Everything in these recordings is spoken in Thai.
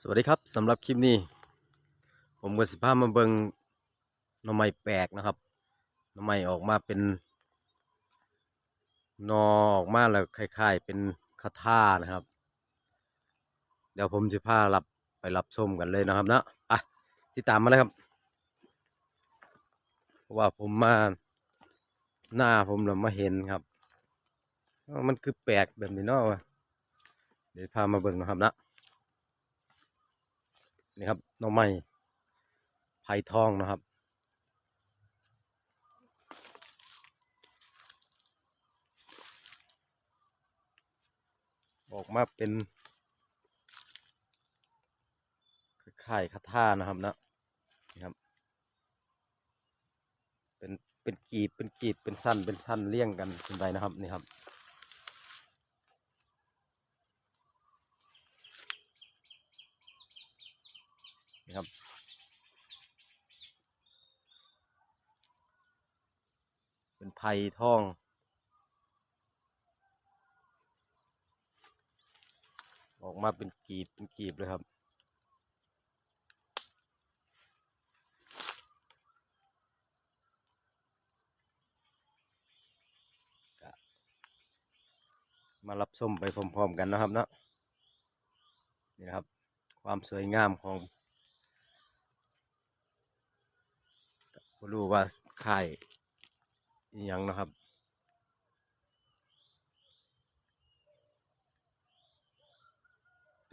สวัสดีครับสำหรับคลิปนี้ ผมก็สิพามาเบิงหน่อไม้แปลกนะครับหน่อไม้ออกมาเป็นนอออกมาแล้วคล้ายๆ เป็นคาถานะครับ เดี๋ยวผมจะพารับไปรับชมกันเลยนะครับนาะไปติดตามมาเลยครับเพราะว่าผมมาหน้าผมเรามาเห็นครับ มันคือแปลกแบบนี้เนาะวะเดี๋ยวพามาเบิ่งนะครับนะ นี่ครับหน้องไม้ไผ่ทองนะครับ ออกมาเป็นคล้ายคาถานะครับนะนี่ครับ เป็นเป็นกีบเป็นกีบเป็นสั้นเป็นสั้นเลี่ยงกันขึ้นไปนะครับนี่ครับ นี่ครับ เป็นไผ่ทอง ออกมาเป็นกีบเป็นกีบเลยครับมารับชมไปพร้อมๆกันนะครับเนาะนี่นะครับ ความสวยงามของรู้ว่าค่าย ยังนะครับ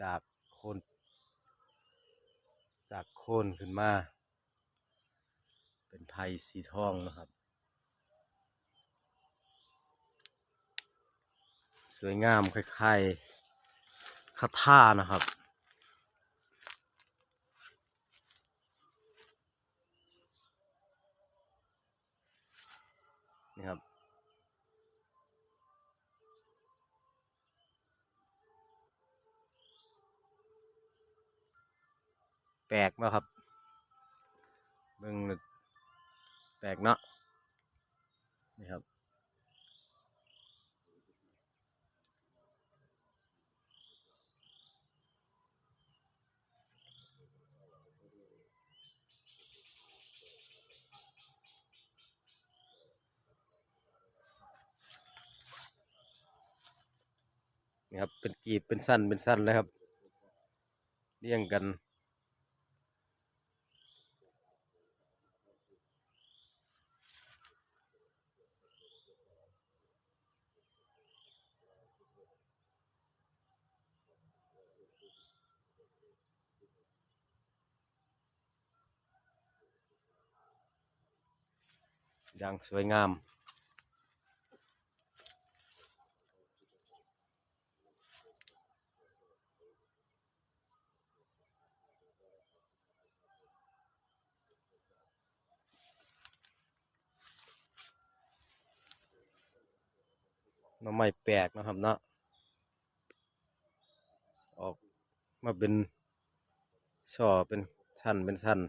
จากโคน จากโคนขึ้นมา เป็นไผ่สีทองนะครับ สวยงามคล้ายๆคาถานะครับ แปลกเนาะครับเบิ่งแปลกเนาะนี่ครับนี่ครับเป็นกีบเป็นสั้นเป็นสั้นเลยครับเรียงกัน อย่างสวยงามน่อไม้แปลกนะครับเนาะออกมาเป็นช่อเป็นชั้นเป็นชั้น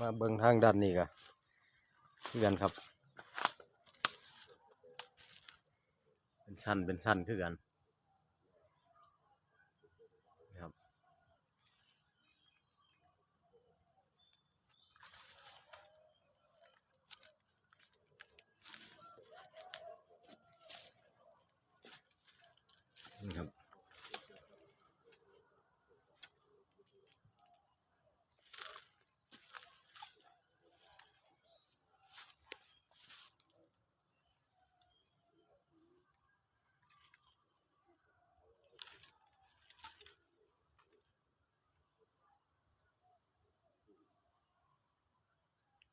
มาเบิ่งทางด้านนี้ก็คือกันครับ เป็นชั้นเป็นชั้นคือกันนะครับนี่ครับ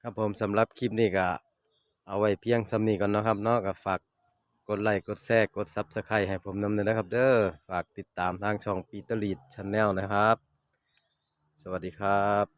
ครับผมสำหรับคลิปนี้ก็เอาไว้เพียงสำนี้ก่อนนะครับเนาะก็ฝากกดไลค์กดแชร์กดซับสไครต์ให้ผมนำเลยนะครับ เด้อฝากติดตามทางช่องปีเตอร์ลีดชาแนลนะครับ สวัสดีครับ